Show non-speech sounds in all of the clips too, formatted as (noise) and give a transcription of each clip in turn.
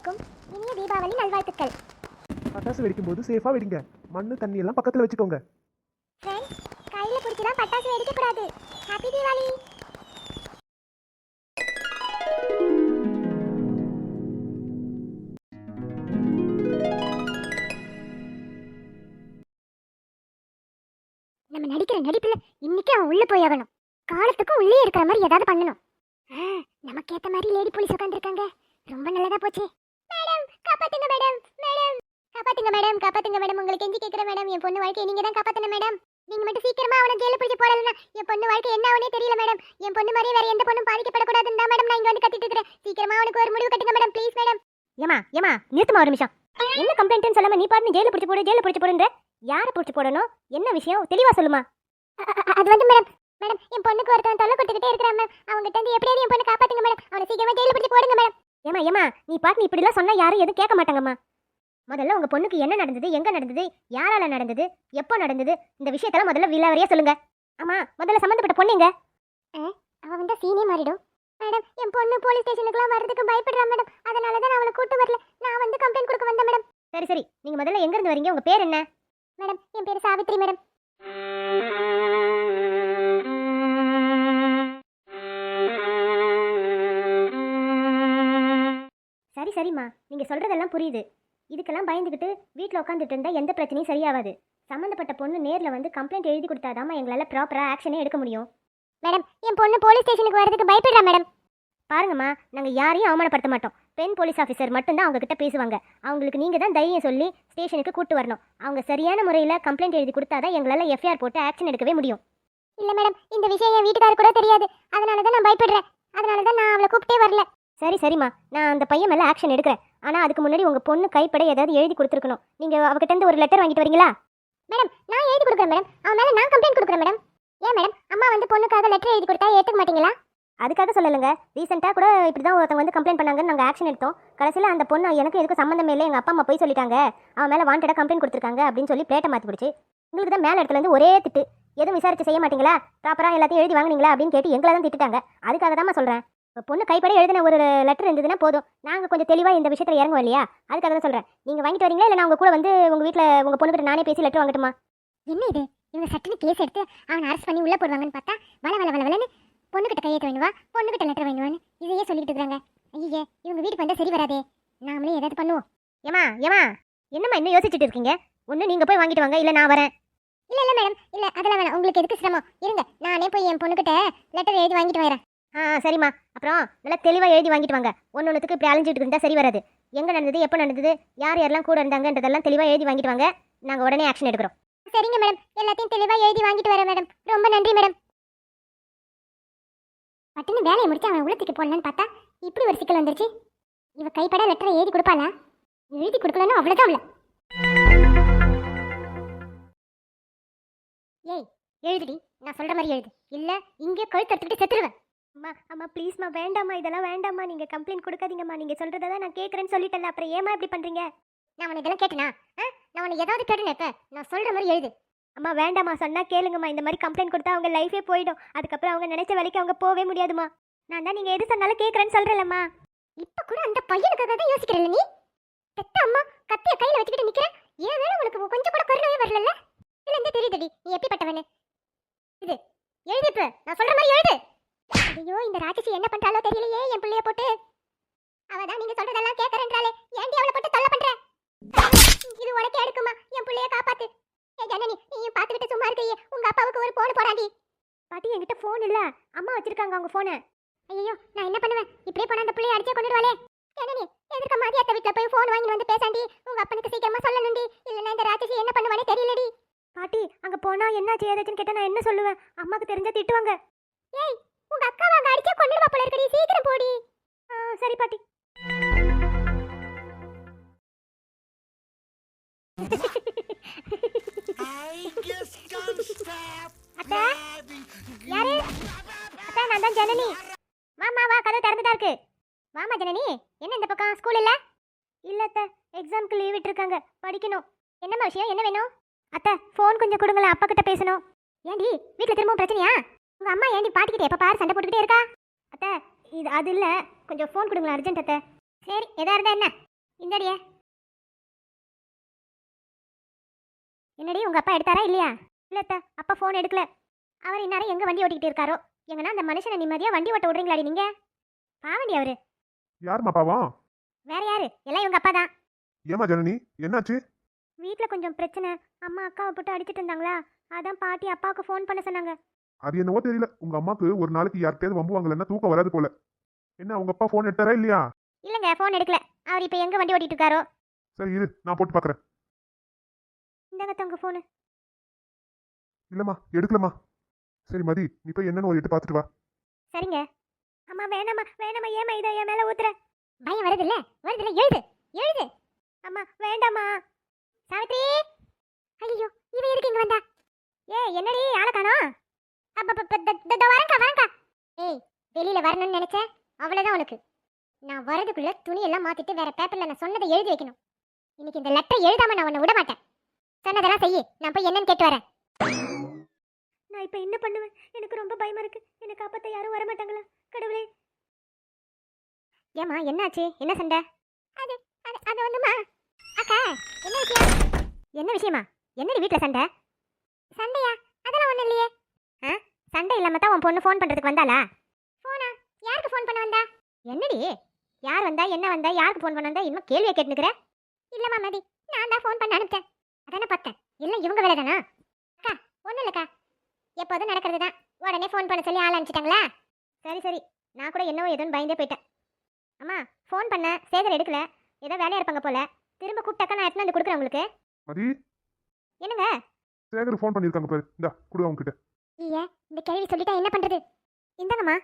அனைவருக்கும் இனிய தீபாவளி நல்வாழ்த்துக்கள். பட்டாசு வெடிக்கும் போது சேஃபா வெடிங்க. மண்ணு தண்ணி எல்லாம் பக்கத்துல வச்சுக்கோங்க. ஃப்ரெண்ட்ஸ் கையில் பிடிச்சிலாம் பட்டாசு வெடிக்கக்கூடாது. ஹாப்பி தீபாவளி. நம்ம நடிக்கிற நடிப்புல இன்னைக்கு அவன் உள்ள போய் ஆகணும். காலத்துக்கும் உள்ளே இருக்கிற மாதிரி ஏதாவது பண்ணணும். நமக்கு ஏத்த மாதிரி லேடி போலீஸ் உட்காந்துருக்காங்க ரொம்ப நல்லதா போச்சு. காப்பாத்துங்க மேடம் மேடம் காப்பாத்துங்க மேடம் காப்பாத்துங்க மேடம் உங்களுக்கு எஞ்சி கேக்குறேன் மேடம் என் பொண்ணு வாழ்க்கையை நீங்க தான் காப்பாத்தணும் மேடம் நீங்க மட்டும் சீக்கிரமா அவனை ஜெயில பிடிச்சு போடலன்னா என் பொண்ணு வாழ்க்கை என்ன ஆகுனே தெரியல மேடம் என் பொண்ணு மாதிரி வேற எந்த பொண்ணும் பாதிக்கப்படக்கூடாதுன்னு தான் மேடம் நான் இங்க வந்து கத்திட்டு இருக்கிறேன். சீக்கிரமா அவனுக்கு ஒரு முடிவு கட்டுங்க மேடம் ப்ளீஸ் மேடம் ஏமா ஏமா நிறுத்துமா ஒரு நிமிஷம். என்ன கம்ப்ளைண்ட்னு சொல்லாம நீ பாட்டு ஜெயில பிடிச்சு போடு ஜெயில பிடிச்சி போடுன்ற? யாரை பிடிச்சி போடணும்? என்ன விஷயம்? தெளிவா சொல்லுமா. அது வந்து மேடம் மேடம் என் பொண்ணுக்கு ஒருத்தன் தொல்லை கொடுத்துக்கிட்டே இருக்கிறான் மேம் அவங்ககிட்ட இருந்து எப்படியாவது என் பொண்ணு காப்பாத்துங்க மேடம் அவனை சீக்கிரமா ஜெயில பிடிச்சு போடுங்க மேடம் ஏமா ஏமா நீ பாட்டு இப்படிலாம் சொன்னா யாரும் எதுவும் கேட்க மாட்டாங்கம்மா. முதல்ல உங்க பொண்ணுக்கு என்ன நடந்தது எங்க நடந்தது யாரால நடந்தது எப்போ நடந்தது இந்த விஷயத்தெல்லாம் முதல்ல விலாவரியா சொல்லுங்க. ஆமா முதல்ல சம்மந்தப்பட்ட பொண்ணு எங்க? அவ வந்து சீனே மாறிடும். மேடம் என் பொண்ணு போலீஸ் ஸ்டேஷனுக்குலாம் வர்றதுக்கு பயப்படுறா மேடம். அதனால தான் அவளை கூட்டு வரல. நான் வந்து கம்ப்ளைண்ட் கொடுக்க வந்தேன் மேடம். சரி சரி. நீங்க முதல்ல எங்க இருந்து வரீங்க? உங்க பேர் என்ன? மேடம் என் பேரு சாவித்ரி மேடம். சரிம்மா நீங்க சொல்றதெல்லாம் புரியுது. இதுக்கெல்லாம் பயந்துக்கிட்டு வீட்டில் உட்காந்துட்டு இருந்தா எந்த பிரச்சனையும் சரியாகாது சம்மந்தப்பட்ட பொண்ணு நேரில் வந்து கம்ப்ளைண்ட் எழுதி கொடுத்தாதாம்மா எங்களால் ப்ராப்பராக ஆக்ஷனே எடுக்க முடியும். மேடம் என் பொண்ணு போலீஸ் ஸ்டேஷனுக்கு வர்றதுக்கு பயப்படுறா மேடம். பாருங்கம்மா நாங்கள் யாரையும் அவமானப்படுத்த மாட்டோம். பெண் போலீஸ் ஆஃபீஸர் மட்டும்தான் அவங்க கிட்ட பேசுவாங்க. அவங்களுக்கு நீங்கள் தான் தைரியம் சொல்லி ஸ்டேஷனுக்கு கூட்டு வரணும். அவங்க சரியான முறையில் கம்ப்ளைண்ட் எழுதி கொடுத்தாதான் எங்களால் எஃப்ஐஆர் போட்டு ஆக்ஷன் எடுக்கவே முடியும். இல்ல மேடம் இந்த விஷயம் என் வீட்டுக்காரர் கூட தெரியாது. அதனால தான் நான் பயப்படுறேன். அதனால தான் நான் அவளை கூப்பிட்டே வரல. சரி சரிம்மா. நான் அந்த பையன் மேலே ஆக்ஷன் எடுக்கிறேன். ஆனால் அதுக்கு முன்னாடி உங்கள் பொண்ணு கைப்பட ஏதாவது எழுதி கொடுத்துருக்கணும். நீங்கள் அவகிட்ட இருந்து ஒரு லெட்டர் வாங்கிட்டு வரீங்களா? மேடம் நான் எழுதி கொடுக்குறேன் மேடம். அவன் மேல நான் கம்ப்ளைண்ட் கொடுக்குறேன் மேடம். ஏன் மேடம்? அம்மா வந்து பொண்ணுக்காக லெட்டர் எழுதி கொடுத்தா ஏத்துக்க மாட்டீங்களா? அதுக்காக சொல்லலைங்க. ரீசெண்டாக கூட இப்படி தான் ஒருத்தவங்க வந்து கம்ப்ளைண்ட் பண்ணாங்கன்னு நாங்கள் ஆக்ஷன் எடுத்தோம். கடைசியில் அந்த பொண்ணு எனக்கு எதுக்கும் சம்மந்தமே இல்லை. எங்கள் அப்பா அம்மா போய் சொல்லிட்டாங்க. அவன் மேலே வாண்டடாக கம்ப்ளைண்ட் கொடுத்துருக்காங்க அப்படின்னு சொல்லி பிளேட்டை மாற்றி பிடிச்சி உங்களுக்கு தான் மேலே இடத்துல இருந்து ஒரே திட்டு. எதுவும் விசாரிச்சு செய்ய மாட்டீங்களா? ப்ராப்பராக எல்லாத்தையும் எழுதி வாங்குனீங்களா? அப்படின்னு கேட்டு எங்களை தான் திட்டுட்டாங்க. அதுக்காக தான் சொல்கிறேன் பொண்ணு கைப்பட எழுதின ஒரு லெட்டர் இருந்ததுன்னா போதும். நாங்கள் கொஞ்சம் தெளிவாக இந்த விஷயத்தில் இறங்குவோம் இல்லையா? அதுக்காக தான் சொல்கிறேன் நீங்கள் வாங்கிட்டு வரீங்களா? இல்லை நான் உங்கள் கூட வந்து உங்கள் வீட்டில் உங்கள் பொண்ணுக்கிட்ட நானே பேசி லெட்டர் வாங்கட்டுமா? என்ன இது? இவங்க சட்டுன்னு கேஸ் எடுத்து அவனை அரெஸ்ட் பண்ணி உள்ள போடுவாங்கன்னு பார்த்தா வள வள வள வளன்னு பொண்ணுகிட்ட கையெழுத்து வேணுவா பொண்ணுகிட்ட லெட்டர் வேணுவான்னு இதையே சொல்லிட்டு இருக்காங்க. ஐயே இவங்க வீட்டுக்கு வந்தா சரி வராதே. நாமளே ஏதாவது பண்ணுவோம். ஏமா ஏமா என்னம்மா இன்னும் யோசிச்சுட்டு இருக்கீங்க? ஒன்று நீங்கள் போய் வாங்கிட்டு வாங்க இல்லை நான் வரேன். இல்ல இல்ல மேடம் இல்ல அதெல்லாம் வேணாம். உங்களுக்கு எதுக்கு சிரமம்? இருங்க நானே போய் என் பொண்ணுகிட்ட லெட்டர் எழுதி வாங்கிட்டு வரேன். ஆ சரிம்மா. அப்புறம் நல்லா தெளிவாக எழுதி வாங்கிட்டு வாங்க. ஒன்று ஒன்றுத்துக்கு இப்படி அலைஞ்சிட்டு இருந்தால் சரி வராது. எங்கே நடந்தது எப்போ நடந்தது யார் யாரெல்லாம் கூட இருந்தாங்கன்றதெல்லாம் தெளிவாக எழுதி வாங்கிட்டு வாங்க. நாங்கள் உடனே ஆக்ஷன் எடுக்கிறோம். சரிங்க மேடம் எல்லாத்தையும் தெளிவாக எழுதி வாங்கிட்டு வரேன் மேடம் ரொம்ப நன்றி மேடம் பட்டுன்னு வேலையை முடிச்சு அவன் உள்ளத்துக்கு போடலான்னு பார்த்தா இப்படி ஒரு சிக்கல் வந்துருச்சு. இவ கைப்பட லெட்டரை எழுதி கொடுப்பாளா? எழுதி கொடுக்கலன்னு அவ்வளோதான் இல்லை ஏய் எழுதுடி. நான் சொல்கிற மாதிரி எழுது. இல்லை இங்கே கழுத்து எடுத்துக்கிட்டு செத்துருவேன். அம்மா அம்மா ப்ளீஸ்மா வேண்டாம்மா இதெல்லாம் வேண்டாம்மா. நீங்கள் கம்ப்ளைண்ட் கொடுக்காதீங்கம்மா. நீங்கள் சொல்கிறத தான் நான் கேட்குறேன்னு சொல்லிட்டேன்ல. அப்புறம் ஏமா இப்படி பண்ணுறீங்க நான் உனக்கு இதெல்லாம் கேட்டனா? நான் உனக்கு ஏதாவது கேட்டேன்னு இப்ப. நான் சொல்ற மாதிரி எழுது. அம்மா வேண்டாம்மா. சொன்னா கேளுங்கம்மா. இந்த மாதிரி கம்ப்ளைண்ட் கொடுத்தா அவங்க லைஃபே போயிடும். அதுக்கப்புறம் அவங்க நினைச்ச வேலைக்கு அவங்க போகவே முடியாதுமா நான் தான் நீங்கள் எது சொன்னாலும் கேட்குறேன்னு சொல்கிறேன்லம்மா இப்ப கூட அந்த பையனுக்காக தான் யோசிக்கிறல்ல நீ? பெத்த அம்மா கத்திய கையில வச்சுக்கிட்டு நிக்கிற? ஏன் வேலை உனக்கு கொஞ்சம் கூட கருணவே வரல இல்ல இந்த தெரியுதடி நீ எப்படிப்பட்டவனு? இது எழுது இப்ப. நான் சொல்ற மாதிரி எழுது. ஐயோ இந்த ராட்சசி என்ன பண்றாளோ தெரியலையே என் பிள்ளைய போட்டு. அவ தான் நீங்க சொல்றதெல்லாம் கேக்குறேன்றாளே. ஏன்டி அவளை போட்டு தொல்லை பண்ற? இது உனக்கு எடுக்குமா என் பிள்ளைய காப்பாத்து. ஏ ஜனனி நீயும் பாத்துக்கிட்டு சும்மா இருக்கையே. உங்க அப்பாவுக்கு ஒரு போன் போடாண்டி பாட்டி என்கிட்ட ஃபோன் இல்லை. அம்மா வச்சிருக்காங்க அவங்க ஃபோனை ஐயோ நான் என்ன பண்ணுவேன்? இப்படியே போனா அந்த பிள்ளைய அடிச்சே கொண்டுடுவாளே ஜனனி எதிர்க்க மாதியாத்த வீட்ல போய் போன் வாங்கி வந்து பேசாண்டி? உங்க அப்பனுக்கு சீக்கிரமா சொல்லணும்டி. இல்லன்னா இந்த ராட்சசி என்ன பண்ணுவானே தெரியலடி. பாட்டி அங்கே போனால் என்னாச்சு ஏதாச்சுன்னு கேட்டால் நான் என்ன சொல்லுவேன்? அம்மாவுக்கு தெரிஞ்சா திட்டுவாங்க. ஏய் உங்க அக்காவை அங்க அடிச்சே கொண்டுடுவா போல இருக்கடி சீக்கிரம் போடி. சரி பாட்டி. அத்தை யாரு? அத்தா நான் தான் ஜனனி. வாமா வா கதவு திறந்துட்டா இருக்கு. வாமா ஜனனி. என்ன இந்த பக்கம்? ஸ்கூல் இல்ல? இல்ல அத்தை. எக்ஸாம்க்கு லீவ் விட்டுருக்காங்க. படிக்கணும். என்னம்மா விஷயம்? என்ன வேணும்? அத்தை ஃபோன் கொஞ்சம் கொடுங்களேன். அப்பா கிட்ட பேசணும். ஏண்டி வீட்ல திரும்பவும் பிரச்சனையா? உங்க அம்மா ஏண்டி பாட்டிக்கிட்ட எப்ப பாரு சண்டை போட்டுக்கிட்டே இருக்கா? அத்தை இது அது இல்ல. கொஞ்சம் ஃபோன் கொடுங்களேன் அர்ஜென்ட் அத்தை. சரி எதா இருந்தா என்ன? இந்தடியே. என்னடி உங்க அப்பா எடுத்தாரா இல்லையா? இல்ல அத்தை, அப்பா ஃபோன் எடுக்கல. அவர் இந்நேரம் எங்க வண்டி ஓட்டிக்கிட்டு இருக்காரோ? எங்கன்னா அந்த மனுஷனை நிம்மதியா வண்டி ஓட்ட விடுறீங்களாடி நீங்க? பாவண்டி அவரு. யாரும்மா பாவம்? வேற யாரு? எல்லாம் இவங்க அப்பா தான். ஏமா ஜனனி என்னாச்சு? வீட்டில் கொஞ்சம் பிரச்சனை. அம்மா அக்காவை போட்டு அடிச்சிட்டு இருந்தாங்களா? அதான் பாட்டி அப்பாவுக்கு ஃபோன் பண்ண சொன்னாங்க. அது என்னவோ தெரியல. உங்க அம்மாக்கு ஒரு நாளைக்கு யார்கிட்டயாவது வம்புவாங்கலன்னா தூக்கம் வராது போல. என்ன உங்க அப்பா ஃபோன் எடுத்தாரா இல்லையா? இல்லைங்க ஃபோன் எடுக்கல. அவர் இப்போ எங்க வண்டி ஓட்டிட்டு இருக்காரோ சரி இரு. நான் போட்டு பார்க்கறேன் இந்தாங்க தங்க ஃபோனு இல்லம்மா எடுக்கலம்மா. சரி மதி நீ போய் என்னன்னு ஒரு எட்டு பார்த்துட்டு வா. சரிங்க. அம்மா வேணாம்மா வேணாம்மா ஏமா இதை என் மேலே ஊத்துற? பயம் வருதுல்ல? வருதுல்ல? எழுது எழுது. அம்மா வேண்டாம்மா. சாவித்ரி! ஐயோ இவ எதுக்கு இங்க வந்தா? ஏ என்னடி ஆளை காணோம் அப்ப வரங்கா வரங்கா ஏய் வெளியில வரணும்னு நினைச்சேன். அவ்வளவுதான் உனக்கு. நான் வரதுக்குள்ள துணி எல்லாம் மாத்திட்டு வேற பேப்பர்ல நான் சொன்னதை எழுதி வைக்கணும். இன்னைக்கு இந்த லெட்டர் எழுதாம நான் உன்னை விட மாட்டேன் சொன்னதெல்லாம் செய்யு. நான் போய் என்னன்னு கேட்டு வரேன். நான் இப்போ என்ன பண்ணுவேன்? எனக்கு ரொம்ப பயமா இருக்கு. எனக்கு அப்பத்த யாரும் வர மாட்டாங்களா கடவுளே. ஏமா என்னாச்சு? என்ன சண்டை? அது அது வந்துமா அக்கா என்ன விஷயம்? என்ன விஷயமா? என்னடி வீட்டில் சண்டை? சண்டையா? அதெல்லாம் ஒண்ணும் இல்லையே. சண்டை இல்லாம தான் உன் பொண்ணு ஃபோன் பண்றதுக்கு வந்தாளா? யாருக்கு ஃபோன் பண்ண வந்தா? என்னடி? யார் வந்தா என்ன வந்தா யாருக்கு ஃபோன் பண்ண வந்தா? இன்னும் கேள்வியை கேட்டுக்கிற இல்லம்மா மதி நான் தான் ஃபோன் பண்ண அனுப்பிச்சேன். அதானே பார்த்தேன். எல்லாம் இவங்க வேலை தானா? அக்கா ஒன்றும் இல்லைக்கா. எப்போதும் நடக்கிறது தான். உடனே ஃபோன் பண்ண சொல்லி ஆள் அனுப்பிச்சிட்டாங்களா? சரி சரி. நான் கூட என்னவோ ஏதோன்னு பயந்தே போயிட்டேன். அம்மா ஃபோன் பண்ண சேகர் எடுக்கல. ஏதோ வேலையா இருப்பாங்க போல. திரும்ப கூப்பிட்டாக்கா நான் எடுத்துன்னு வந்து கொடுக்குறேன் உங்களுக்கு. மதி என்னங்க? சேகர் ஃபோன் பண்ணியிருக்காங்க பாரு. இந்தா கொடு அவங்க கிட்ட ஐயா இந்த கேள்வி சொல்லிட்டா என்ன பண்றது? இந்தாங்கம்மா.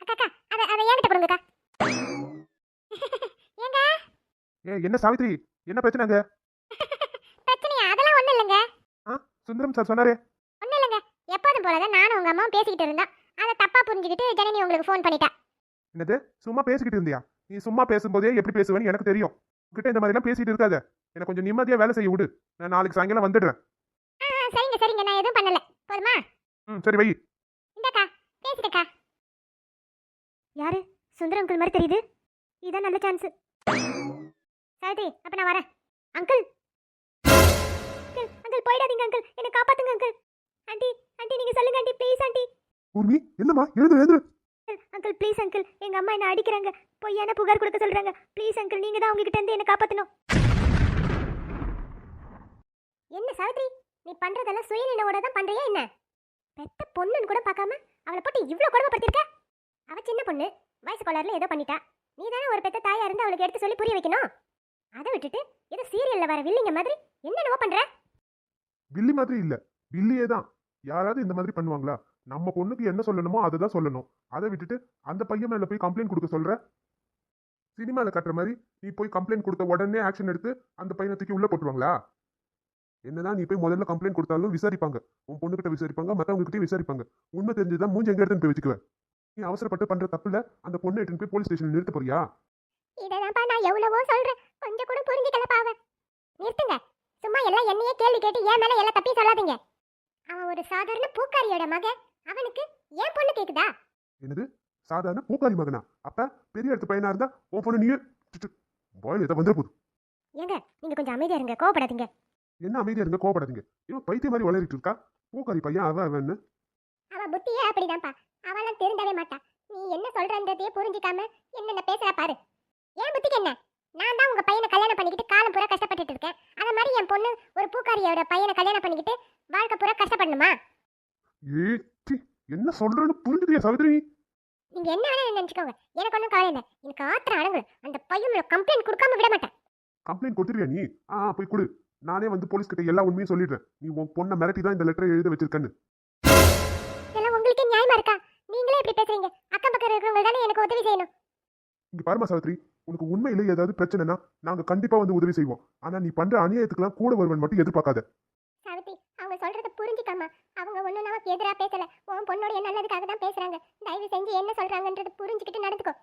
அக்கா அக்கா அதை அதை என்கிட்ட கொடுங்கக்கா (laughs) ஏங்க? ஏ என்ன சாவித்ரி? என்ன பிரச்சனைங்க (laughs) பிரச்சனையா? அதெல்லாம் ஒண்ணும் இல்லைங்க. சுந்தரம் சார் சொன்னாரே. ஒண்ணும் இல்லைங்க. எப்போதும் போலதான் நானும் உங்க அம்மாவும் பேசிக்கிட்டு இருந்தோம். அதை தப்பா புரிஞ்சுக்கிட்டு ஜனனி உங்களுக்கு ஃபோன் பண்ணிட்டா. என்னது? சும்மா பேசிக்கிட்டு இருந்தியா? நீ சும்மா பேசும்போதே எப்படி பேசுவேன்னு எனக்கு தெரியும். உன்கிட்ட இந்த மாதிரிலாம் பேசிட்டு இருக்காத. எனக்கு கொஞ்சம் நிம்மதியா வேலை செய்ய விடு. நான் நாளைக்கு சாயங்காலம் வந்துடுறேன். ஆ ஆ, சரிங்க சரிங்க. நான் எதுவும் பண்ணல. போதுமா? ம் சரி வை. இந்தக்கா பேசிட்டக்கா. யாரு? சுந்தர அங்கிள் மாதிரி தெரியுது? இதான் நல்ல சான்ஸ் சாவித்ரி அப்ப நான் வரேன். அங்கிள்! அங்கிள் போயிடாதீங்க அங்கிள். என்னை காப்பாத்துங்க அங்கிள். ஆண்டி ஆண்டி நீங்க சொல்லுங்க ஆண்டி ப்ளீஸ் ஆண்டி. ஊர்மி என்னம்மா? எழுந்து எழுந்து. Uncle please uncle. எங்க அம்மா என்ன அடிக்கிறாங்க? பொய்யான புகார் கொடுக்க சொல்றாங்க. ப்ளீஸ் அங்கிள் நீங்க தான் உங்ககிட்ட இருந்து என்ன காப்பாத்தணும். என்ன சாவித்ரி நீ பண்றதெல்லாம் சுயநினைவோட தான் பண்றியா என்ன? பெத்த பொண்ணுன்னு கூட பார்க்காம அவளை போட்டு இவ்வளவு கொடுமைப்படுத்திருக்க அவ சின்ன பொண்ணு. வயசு கோளாறுல ஏதோ பண்ணிட்டா. நீ தானே ஒரு பெத்த தாயா இருந்து அவளுக்கு எடுத்து சொல்லி புரிய வைக்கணும்? அதை விட்டுட்டு ஏதோ சீரியல்ல வர வில்லிங்க மாதிரி என்னென்னவோ பண்ற? வில்லி மாதிரி இல்ல. வில்லியே தான். யாராவது இந்த மாதிரி பண்ணுவாங்களா? நம்ம பொண்ணுக்கு என்ன சொல்லணுமோ அதை தான் சொல்லணும். அதை விட்டுட்டு அந்த பையன் மேல போய் கம்ப்ளைண்ட் கொடுக்க சொல்ற? சினிமாவில் கட்டுற மாதிரி நீ போய் கம்ப்ளைண்ட் கொடுத்த உடனே ஆக்ஷன் எடுத்து அந்த பையனை தூக்கி உள்ள போட்டுருவாங்களா? என்னதான் நீ போய் முதல்ல கம்ப்ளைண்ட் கொடுத்தாலும் விசாரிப்பாங்க. உன் பொண்ணுகிட்ட விசாரிப்பாங்க மற்றவங்க கிட்டயும் விசாரிப்பாங்க. உண்மை தெரிஞ்சுதான் மூஞ்சி எங்க எடுத்துன்னு போய் வச்சுக்குவேன் நீ அவசரப்பட்டு பண்ற தப்புல அந்த பொண்ணை எடுத்துன்னு போய் போலீஸ் ஸ்டேஷன் நிறுத்த போறியா? இதெல்லாம்ப்பா நான் எவ்வளவோ சொல்றேன். கொஞ்சம் கூட புரிஞ்சுக்கல பாவ நிறுத்துங்க. சும்மா எல்லாம் என்னையே கேள்வி கேட்டு ஏன் மேல எல்லாம் தப்பி சொல்லாதீங்க. அவன் ஒரு சாதாரண பூக்காரியோட மகன் அவனுக்கு ஏன் பொண்ணு கேக்குதா? என்னது? சாதாரண பூக்காரி மகனா? அப்ப பெரிய இடத்து பையனா இருந்தா உன் பொண்ணு நீயே பாயில் ஏதோ வந்துட போகுது. ஏங்க நீங்க கொஞ்சம் அமைதியா இருங்க கோவப்படாதீங்க. என்ன அமைதியா இருங்க கோவப்படாதீங்க. இவன் பைத்திய மாதிரி வளரிட்டு இருக்கா? பூக்காரி பையன் அவன் அவன்னு அவ புத்தியே அப்படிதான்ப்பா. அவெல்லாம் திருந்தவே மாட்டா. நீ என்ன சொல்றன்றதையே புரிஞ்சுக்காம என்னென்ன பேசுற பாரு. ஏன் புத்திக்கு என்ன? நான் தான் உங்க பையனை கல்யாணம் பண்ணிக்கிட்டு காலம் பூரா கஷ்டப்பட்டுட்டு இருக்கேன். அந்த மாதிரி என் பொண்ணு ஒரு பூக்காரியோட பையனை கல்யாணம் பண்ணிக்கிட்டு வாழ்க்கை பூரா கஷ்டப்படணுமா? என்ன சொல்றேன்னு புரிஞ்சுதியா சாவித்ரி நீங்க என்ன வேணா நினைச்சுக்கோங்க. எனக்கு ஒன்றும் கவலை இல்லை. எனக்கு ஆத்திரம் அடங்கு அந்த பையன் கம்ப்ளைண்ட் கொடுக்காம விட மாட்டேன். கம்ப்ளைண்ட் கொடுத்துருவியா நீ? ஆ ஆ, போய் கொடு. நானே வந்து போலீஸ் கிட்ட எல்லா உண்மையும் சொல்லிடுறேன். நீ உன் பொண்ணை மிரட்டி தான் இந்த லெட்டரை எழுத வச்சிருக்கன்னு. தானே எனக்கு உதவி செய்யணும். இங்க பாருமா சாவித்ரி உனக்கு உண்மையிலே ஏதாவது பிரச்சனைனா நாங்க கண்டிப்பா வந்து உதவி செய்வோம். ஆனா நீ பண்ற அநியாயத்துக்குலாம் கூட வருவன் மட்டும் எதிர்பார்க்காத. சாவித்ரி அவங்க சொல்றத புரிஞ்சுக்காம அவங்க ஒன்றும் நமக்கு எதிராக பேசல. உன் பொண்ணோடைய நல்லதுக்காக தான் பேசுறாங்க. தயவு செஞ்சு என்ன சொல்றாங்கன்றது புரிஞ்சுக்கிட்டு நடந்துக்கோ.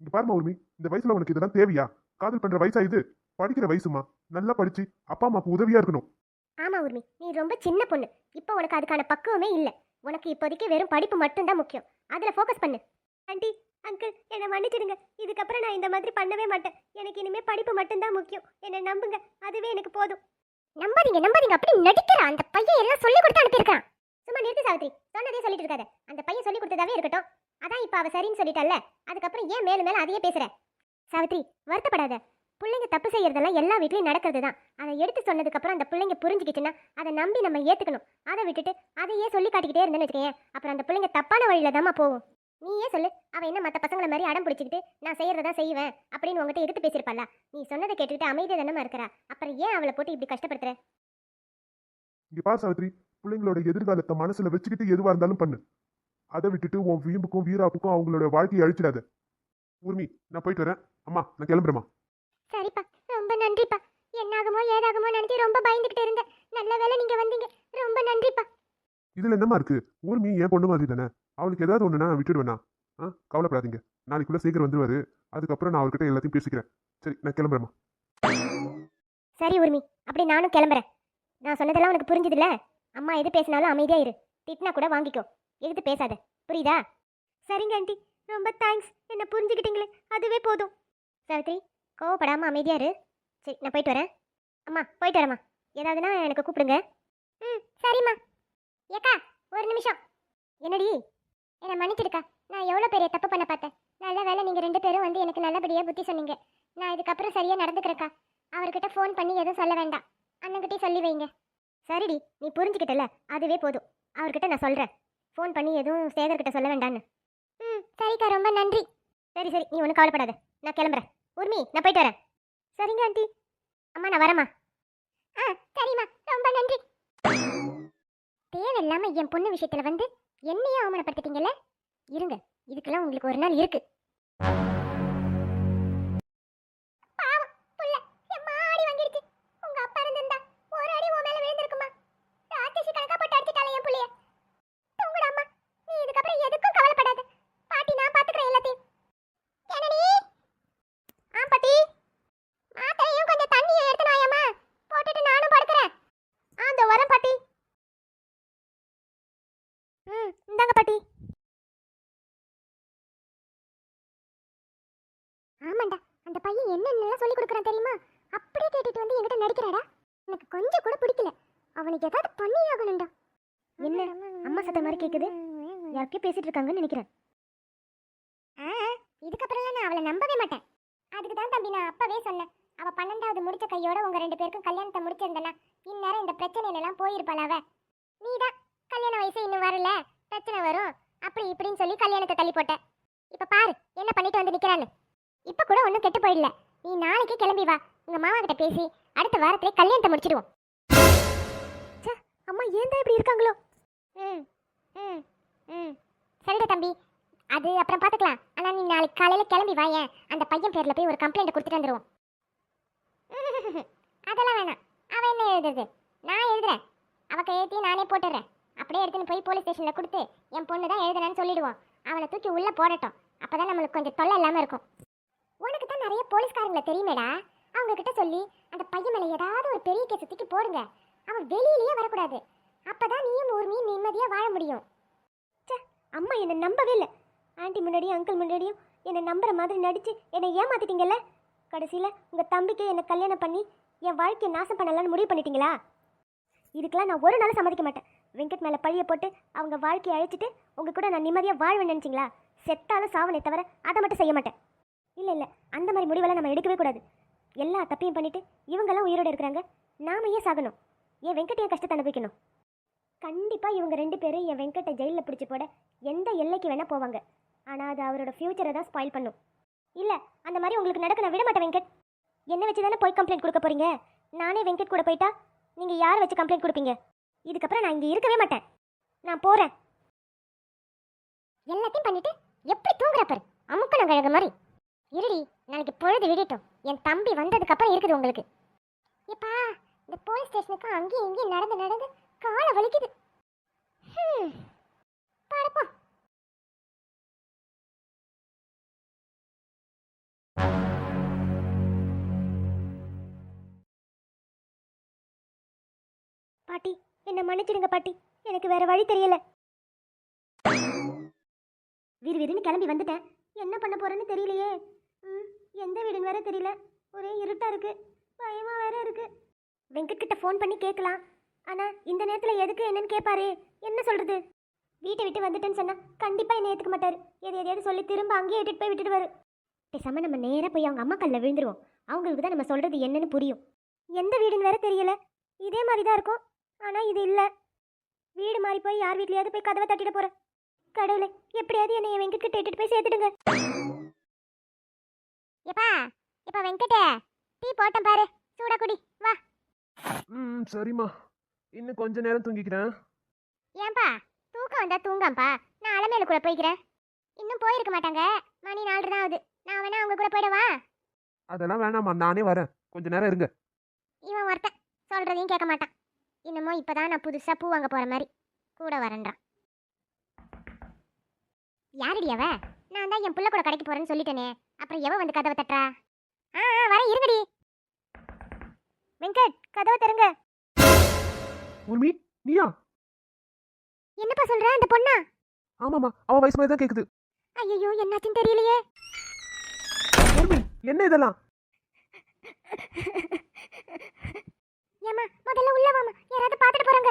இங்க பாருமா உரிமை இந்த வயசுல உனக்கு இதெல்லாம் தேவையா? காதல் பண்ற வயசா இது? படிக்கிற வயசுமா? நல்லா படிச்சு அப்பா அம்மாக்கு உதவியா இருக்கணும். ஆமா உர்மி நீ ரொம்ப சின்ன பொண்ணு. இப்போ உனக்கு அதுக்கான பக்குவமே இல்ல. உனக்கு இப்போதைக்கு வெறும் படிப்பு மட்டும்தான் முக்கியம். அதுல ஃபோக்கஸ் பண்ணு. ஆண்டி அங்கிள் என்னை மன்னிச்சிடுங்க. இதுக்கப்புறம் நான் இந்த மாதிரி பண்ணவே மாட்டேன். எனக்கு இனிமே படிப்பு மட்டும்தான் முக்கியம். என்னை நம்புங்க. அதுவே எனக்கு போதும். நம்பாதீங்க நம்பாதீங்க. அப்படி நடிக்கிறான். அந்த பையன் எல்லாம் சொல்லி கொடுத்து அனுப்பியிருக்கான் சும்மா நிறுத்து சாவித்ரி. சொன்னதே சொல்லிட்டு இருக்காத. அந்த பையன் சொல்லி கொடுத்ததாவே இருக்கட்டும். அதான் இப்ப அவ சரின்னு சொல்லிட்டல்ல. அதுக்கப்புறம் ஏன் மேலும் மேலும் அதையே பேசுற? சாவித்ரி வருத்தப்படாத. பிள்ளைங்க தப்பு செய்யறதெல்லாம் எல்லா வீட்லயும் நடக்கிறது தான் அதை எடுத்து சொன்னதுக்கு அப்புறம் அந்த பிள்ளைங்க புரிஞ்சுக்கிச்சுன்னா அதை நம்பி நம்ம ஏத்துக்கணும். அதை விட்டுட்டு அதையே சொல்லி காட்டிக்கிட்டே இருந்தேன்னு வச்சுக்கேன் அப்புறம் அந்த பிள்ளைங்க தப்பான வழியில தாம்மா போகும். நீயே சொல்லு. அவ என்ன மத்த பசங்கள மாதிரி அடம் பிடிச்சிக்கிட்டு நான் செய்யறதா செய்வேன் அப்படின்னு உங்ககிட்ட எடுத்து பேசியிருப்பாளா? நீ சொன்னதை கேட்டுக்கிட்டு அமைதியா தானமா இருக்கிறா? அப்புறம் ஏன் அவளை போட்டு இப்படி கஷ்டப்படுத்துற? இங்க பார் சாவித்ரி பிள்ளைங்களோட எதிர்காலத்தை மனசுல வச்சுக்கிட்டு எதுவா இருந்தாலும் பண்ணு. அதை விட்டுட்டு உன் வீம்புக்கும் வீராப்புக்கும் அவங்களோட வாழ்க்கையை அழிச்சிடாத. ஊர்மி நான் போயிட்டு வரேன். அம்மா நான் கிளம்புறேம்மா. சரிப்பா. ரொம்ப நன்றிப்பா. என்னாகுமோ ஏதாகுமோ நினைச்சு ரொம்ப பயந்துகிட்டு இருந்தேன். நல்ல வேளை நீங்க வந்தீங்க. ரொம்ப நன்றிப்பா. இதுல என்னம்மா இருக்கு? ஊர்மி என் பொண்ணு மாதிரி தானே? அவளுக்கு ஏதாவது ஒன்றுனா விட்டுடுவேண்ணா. ஆ கவலைப்படாதீங்க. நாளைக்குள்ளே சீக்கிரம் வந்துருவாரு. அதுக்கப்புறம் நான் அவர்கிட்ட எல்லாத்தையும் பேசிக்கிறேன். சரி நான் கிளம்புறேம்மா. சரி உரிமை. அப்படி நானும் கிளம்புறேன். நான் சொன்னதெல்லாம் உனக்கு புரிஞ்சுதுல அம்மா எது பேசினாலும் அமைதியாக இரு. திட்டினா கூட வாங்கிக்கோ. எதுக்கு பேசாத. புரியுதா? சரிங்க ஆண்டி. ரொம்ப தேங்க்ஸ் என்ன புரிஞ்சுக்கிட்டீங்களே? அதுவே போதும். சாவித்ரி கோவப்படாம அமைதியாக இரு. சரி நான் போயிட்டு வரேன். அம்மா போயிட்டு வரேம்மா. ஏதாவதுன்னா எனக்கு கூப்பிடுங்க. ம் சரிம்மா. ஏக்கா ஒரு நிமிஷம். என்னடி? என்னை மன்னிச்சிடுக்கா. நான் எவ்வளோ பெரிய தப்பு பண்ண பார்த்தேன். நல்ல வேளை நீங்கள் ரெண்டு பேரும் வந்து எனக்கு நல்லபடியாக புத்தி சொன்னீங்க. நான் இதுக்கப்புறம் சரியாக நடந்துக்கிறேக்கா அவர்கிட்ட ஃபோன் பண்ணி எதுவும் சொல்ல வேண்டாம். அண்ணன்கிட்டயே சொல்லி வைங்க. சரிடி நீ புரிஞ்சுக்கிட்டல? அதுவே போதும். அவர்கிட்ட நான் சொல்றேன். ஃபோன் பண்ணி எதுவும் சேகர்கிட்ட சொல்ல வேண்டான்னு ம் சரிக்கா ரொம்ப நன்றி. சரி சரி நீ ஒன்றும் கவலைப்படாத. நான் கிளம்புறேன். உர்மி நான் போயிட்டு வரேன். சரிங்க ஆண்டி. அம்மா நான் வரேம்மா. ஆ சரிம்மா. ரொம்ப நன்றி. தேவையில்லாம என் பொண்ணு விஷயத்துல வந்து என்னையே அவமானப்படுத்திட்டீங்கல்ல? இருங்க இதுக்கெல்லாம் உங்களுக்கு ஒரு நாள் இருக்குது பாவம், புள்ள, எம்மா அடி வாங்கிடுச்சு. உங்க அப்பா இருந்திருந்தா ஒரு அடி உன் மேல விழுந்திருக்குமா. ராட்சசி கணக்கா போட்டு அடிச்சிட்டாளே என் புள்ளைய. தூங்குடா அம்மா. நீ இதுக்கப்புறம் எதுக்கும் கவலைப்படாத. பாட்டி, நான் பாத்துக்கிறேன் எல்லாத்தையும். ஜனனி. ஆ, பாட்டி. மாத்திரையும் கொஞ்சம் தண்ணியும் எடுத்துன்னு வாயேம்மா. போட்டுட்டு நானும் படுக்கிறேன் ஆ இந்த வரேன் பாட்டி ம் இந்தாங்க பாட்டி ஆமாண்டா அந்த பையன் சொல்லி கொடுக்குறான் தெரியுமா? அப்படியே கேட்டுட்டு வந்து என்கிட்ட நடிக்கிறாடா? எனக்கு கொஞ்சம் கூட பிடிக்கல. அவனுக்கு ஏதாவது பண்ணி ஆகணும்டா என்ன? அம்மா சத்தம் மாதிரி கேட்குது யாருக்கே பேசிட்டு இருக்காங்கன்னு நினைக்கிறேன். ஆ இதுக்கப்புறம்லாம் நான் அவளை நம்பவே மாட்டேன். அதுக்கு தான் தம்பி நான் அப்பவே சொன்னேன். அவள் பன்னெண்டாவது முடிச்ச கையோட உங்க ரெண்டு பேருக்கும் கல்யாணத்தை முடிச்சிருந்தனா இந்நேரம் இந்த பிரச்சனையில எல்லாம் போயிருப்பாள் அவ. நீதான். கல்யாண வயசு இன்னும் வரல. பிரச்சனை வரும். அப்படி இப்படின்னு சொல்லி கல்யாணத்தை தள்ளி போட்டேன் இப்ப பாரு என்ன பண்ணிட்டு வந்து நிக்கிறான்னு. இப்ப கூட ஒன்றும் கெட்டு போயிடல. நீ நாளைக்கே கிளம்பி வா. உங்க மாமா கிட்ட பேசி அடுத்த வாரத்திலே கல்யாணத்தை முடிச்சிடுவோம். அம்மா ஏன் தான் இப்படி இருக்காங்களோ? ம் ம் ம். சரிடா தம்பி. அது அப்புறம் பார்த்துக்கலாம் ஆனால் நீ நாளைக்கு காலையில் கிளம்பி வாயேன் அந்த பையன் பேரில் போய் ஒரு கம்ப்ளைண்ட் கொடுத்துட்டு வந்துடுவோம் (laughs) அதெல்லாம் வேணாம். அவன் என்ன எழுதுறது? நான் எழுதுறேன். அவக்க கையெழுத்தையும் நானே போட்டுடுறேன். அப்படியே எடுத்துன்னு போய் போலீஸ் ஸ்டேஷனில் கொடுத்து என் பொண்ணு தான் எழுதுனேன்னு சொல்லிடுவோம். அவனை தூக்கி உள்ளே போடட்டும். அப்போ தான் நம்மளுக்கு கொஞ்சம் தொல்லை இல்லாமல் இருக்கும். உனக்கு இன்னும் நிறைய போலீஸ்காரங்களை தெரியுமேடா. அவங்க கிட்ட சொல்லி அந்த பையன் மேலே ஏதாவது ஒரு பெரிய கேஸ் தூக்கி போடுங்க. அவன் வெளியிலேயே வரக்கூடாது. அப்பதான் நீயும் ஊர்மியும் நிம்மதியா வாழ முடியும். அம்மா என்னை நம்பவே இல்லை. ஆண்டி முன்னாடியும் அங்கிள் முன்னாடியும் என்னை நம்புற மாதிரி நடிச்சு என்னை ஏமாத்திட்டீங்கல்ல? கடைசியில் உங்கள் தம்பிக்கே என்னை கல்யாணம் பண்ணி என் வாழ்க்கையை நாசம் பண்ணலாம்னு முடிவு பண்ணிட்டீங்களா? இதுக்கெல்லாம் நான் ஒரு நாளும் சம்மதிக்க மாட்டேன். வெங்கட் மேலே பழிய போட்டு அவங்க வாழ்க்கையை அழிச்சிட்டு உங்கள் கூட நான் நிம்மதியாக வாழ்வேன் நினச்சிங்களா? செத்தாலும் சாவனே தவிர அதை மட்டும் செய்ய மாட்டேன். இல்லை இல்லை. அந்த மாதிரி முடிவெல்லாம் நம்ம எடுக்கவே கூடாது. எல்லா தப்பையும் பண்ணிட்டு இவங்கெல்லாம் உயிரோடு இருக்கிறாங்க. நாம ஏன் சாகணும்? என் வெங்கட் கஷ்டத்தை அனுபவிக்கணும். கண்டிப்பாக இவங்க ரெண்டு பேரும் என் வெங்கட்டை ஜெயிலில் பிடிச்சி போட எந்த எல்லைக்கு வேணால் போவாங்க. ஆனால் அது அவரோட ஃப்யூச்சரை தான் ஸ்பாயில் பண்ணும். இல்லை அந்த மாதிரி உங்களுக்கு நடக்க நான் விட மாட்டேன் வெங்கட். என்ன வச்சு தானே போய் கம்ப்ளைண்ட் கொடுக்க போறீங்க? நானே வெங்கட் கூட போயிட்டா நீங்கள் யாரை வச்சு கம்ப்ளைண்ட் கொடுப்பீங்க? இதுக்கப்புறம் நான் இங்கே இருக்கவே மாட்டேன். நான் போகிறேன் எல்லாத்தையும் பண்ணிட்டு எப்படி தூங்குறப்பர் பாரு? அமுக்கணும் கழக மாதிரி. இருடி நாளைக்கு பொழுது விடிட்டும் என் தம்பி வந்ததுக்கப்புறம் இருக்குது உங்களுக்கு. எப்பா இந்த போலீஸ் ஸ்டேஷனுக்கு அங்கேயும் இங்கேயும் நடந்து நடந்து காலை வலிக்குது. ஹம். படுப்போம். பாட்டி என்னை மன்னிச்சிடுங்க பாட்டி. எனக்கு வேற வழி தெரியல. விறுவிறுன்னு கிளம்பி வந்துட்டேன். என்ன பண்ண போறேன்னு தெரியலையே. ம் எந்த வீடுன்னு வேற தெரியல. ஒரே இருட்டாக இருக்குது பயமாக வேற இருக்குது வெங்கட் கிட்ட ஃபோன் பண்ணி கேட்கலாம் ஆனால் இந்த நேரத்தில் எதுக்கு என்னன்னு கேட்பாரு என்ன சொல்கிறது வீட்டை விட்டு வந்துட்டேன்னு சொன்னால் கண்டிப்பாக என்ன ஏற்றுக்க மாட்டார். எது எதையாவது சொல்லி திரும்ப அங்கேயே இட்டுட்டு போய் விட்டுட்டு பேசாமல் நம்ம நேராக போய் அவங்க அம்மா கல்ல விழுந்துருவோம். அவங்களுக்கு தான் நம்ம சொல்கிறது என்னன்னு புரியும். எந்த வீடுன்னு வேற தெரியல. இதே மாதிரி தான் இருக்கும். ஆனால் இது இல்லை. வீடு மாறி போய் யார் வீட்லையாவது போய் கதவை தட்டிட போகிறேன் கடவுளை எப்படியாவது என்னை என் இட்டுட்டு போய் சேர்த்துடுங்க. எப்பா இப்ப வெங்கட டீ போட்டேன் பாரு சூடா குடி வா. ம் சரிம்மா. இன்னும் கொஞ்ச நேரம் தூங்கிக்கிறேன். ஏன்பா தூக்கம் வந்தா தூங்காம்பா நான் அலமேலு கூட போய்க்கிறேன். இன்னும் போயிருக்க மாட்டாங்க. மணி நாலு தான் ஆகுது. நான் வேணா அவங்க கூட போயிடவா? அதெல்லாம் வேணாம்மா நானே வரேன். கொஞ்ச நேரம் இருங்க. இவன் ஒருத்தன் சொல்றதையும் கேட்க மாட்டான். இன்னமும் இப்பதான் நான் புதுசா பூ வாங்க போற மாதிரி. கூட வரேன்றான். யாரடி அவ? நான் தான் என் புள்ள கூட கடைக்கு போறேன்னு சொல்லிட்டேனே. அப்புறம் எவ வந்து கதவை தட்டுறா? ஆ வரேன் இருங்கடி. வெங்கட் கதவை திறங்க. உர்மி நீயா? என்னப்பா சொல்ற அந்த பொண்ணா? ஆமாம்மா அவ வயசு மாதிரி தான் கேக்குது. ஐயோ என்னாச்சுன்னு தெரியலையே. உர்மி என்ன இதெல்லாம்? ஏமா முதல்ல உள்ள வாமா யாராவது பார்த்துட்டு போறாங்க.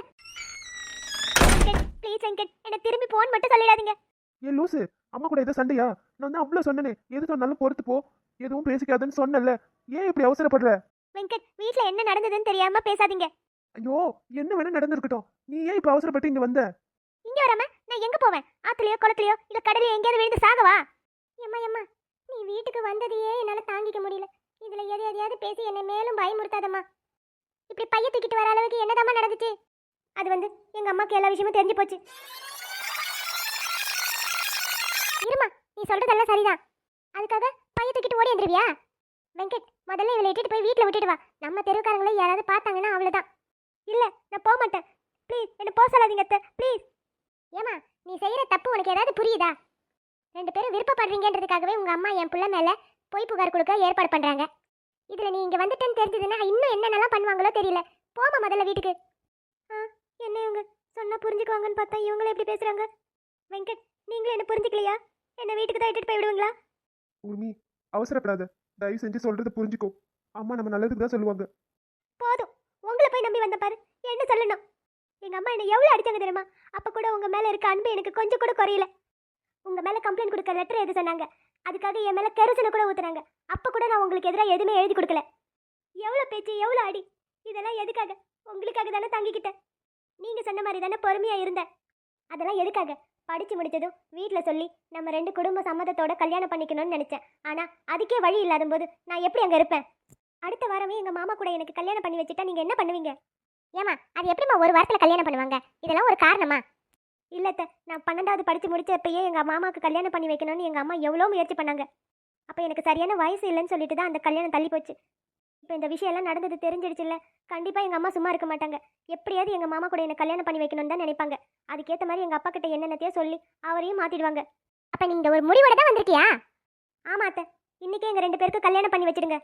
ப்ளீஸ் வெங்கட். என்ன திரும்பி போன் மட்டும் சொல்லிடாதீங்க ஏன் லூசு அம்மா கூட ஏதோ சண்டையா? நான் தான் அவ்வளோ சொன்னனே. எது சொன்னாலும் பொறுத்து போ. எதுவும் பேசிக்காதுன்னு சொன்னல ஏன் இப்படி அவசரப்படுற? வெங்கட் வீட்ல என்ன நடந்ததுன்னு தெரியாம பேசாதீங்க. ஐயோ என்ன வேணா நடந்திருக்கட்டும். நீ ஏன் இப்ப அவசரப்பட்டு இங்க வந்த? இங்க வராம நான் எங்க போவேன்? ஆத்துலயோ குளத்துலயோ இல்ல கடலையோ எங்கேயாவது விழுந்து சாகவா? ஏம்மா ஏம்மா. நீ வீட்டுக்கு வந்ததையே என்னால தாங்கிக்க முடியல. இதுல எதை எதையாவது பேசி என்னை மேலும் பயமுறுத்தாதம்மா. இப்படி பைய தூக்கிட்டு வர அளவுக்கு என்னதாம்மா நடந்துச்சு? அது வந்து எங்க அம்மாக்கு எல்லா விஷயமும் தெரிஞ்சு போச்சு. இருமா நீ சொல்றதெல்லாம் சரிதான். அதுக்காக பையன் தூக்கிட்டு ஓடி வந்துருவியா வெங்கட் முதல்ல இவளை இட்டுட்டு போய் வீட்டில் விட்டுட்டு வா. நம்ம தெருக்காரங்களை யாராவது பார்த்தாங்கன்னா அவ்வளோதான் இல்லை நான் போக மாட்டேன். ப்ளீஸ் என்ன போக சொல்லாதீங்க அத்தை. ப்ளீஸ். ஏமா நீ செய்கிற தப்பு உனக்கு ஏதாவது புரியுதா? ரெண்டு பேரும் விருப்பப்படுறீங்கன்றதுக்காகவே உங்கள் அம்மா என் பிள்ளை மேலே பொய் புகார் கொடுக்க ஏற்பாடு பண்ணுறாங்க இதில் நீ இங்கே வந்துட்டேன்னு தெரிஞ்சதுன்னா இன்னும் என்னென்னலாம் பண்ணுவாங்களோ தெரியல. போமா முதல்ல வீட்டுக்கு. ஆ என்ன இவங்க? சொன்னால் புரிஞ்சுக்குவாங்கன்னு பார்த்தா இவங்களே எப்படி பேசுகிறாங்க வெங்கட் நீங்களும் என்ன புரிஞ்சுக்கலையா? என்ன வீட்டுக்கு தான் இட்டுட்டு போய் விடுவீங்களா உர்மி அவசரப்படாத. தயவு செஞ்சு சொல்றது புரிஞ்சுக்கோ. அம்மா நம்ம நல்லதுக்கு தான் சொல்லுவாங்க. போதும். உங்களை போய் நம்பி வந்த பாரு. என்ன சொல்லணும்? எங்க அம்மா என்ன எவ்வளவு அடிச்சாங்க தெரியுமா? அப்ப கூட உங்க மேல இருக்க அன்பு எனக்கு கொஞ்சம் கூட குறையல. உங்க மேல கம்ப்ளைண்ட் கொடுக்க லெட்டர் எழுத சொன்னாங்க? அதுக்காக என் மேல கெரசனை கூட ஊத்துனாங்க. அப்ப கூட நான் உங்களுக்கு எதிராக எதுவுமே எழுதி கொடுக்கல. எவ்வளவு பேச்சு எவ்வளவு அடி. இதெல்லாம் எதுக்காக? உங்களுக்காக தானே தாங்கிக்கிட்டேன். நீங்க சொன்ன மாதிரி தானே பொறுமையா இருந்தேன். அதெல்லாம் எதுக்காக? படித்து முடிச்சதும் வீட்டில் சொல்லி நம்ம ரெண்டு குடும்ப சம்மதத்தோட கல்யாணம் பண்ணிக்கணும்னு நினச்சேன். ஆனால் அதுக்கே வழி இல்லாத போது நான் எப்படி அங்கே இருப்பேன்? அடுத்த வாரமே எங்கள் மாமா கூட எனக்கு கல்யாணம் பண்ணி வச்சுட்டா நீங்கள் என்ன பண்ணுவீங்க? ஏமா அது எப்படிம்மா ஒரு வாரத்தில் கல்யாணம் பண்ணுவாங்க? இதெல்லாம் ஒரு காரணமா? இல்லைத்த நான் பன்னெண்டாவது படித்து முடிச்சப்பயே எங்கள் மாமாவுக்கு கல்யாணம் பண்ணி வைக்கணும்னு எங்கள் அம்மா எவ்வளோ முயற்சி பண்ணாங்க. அப்போ எனக்கு சரியான வயசு இல்லைன்னு சொல்லிட்டு தான் அந்த கல்யாணம் தள்ளி போச்சு. இப்போ இந்த விஷயம் எல்லாம் நடந்தது தெரிஞ்சிடுச்சுல்ல. கண்டிப்பா எங்க அம்மா சும்மா இருக்க மாட்டாங்க. எப்படியாவது எங்க மாமா கூட என்னை கல்யாணம் பண்ணி வைக்கணும்னு தான் நினைப்பாங்க. அதுக்கேற்ற மாதிரி எங்க அப்பா கிட்ட என்னென்னத்தையோ சொல்லி அவரையும் மாத்திடுவாங்க. அப்ப நீங்க ஒரு முடிவோட தான் வந்திருக்கியா? ஆமாத்த அத்தை. இன்னைக்கே எங்க ரெண்டு பேருக்கு கல்யாணம் பண்ணி வச்சிருங்க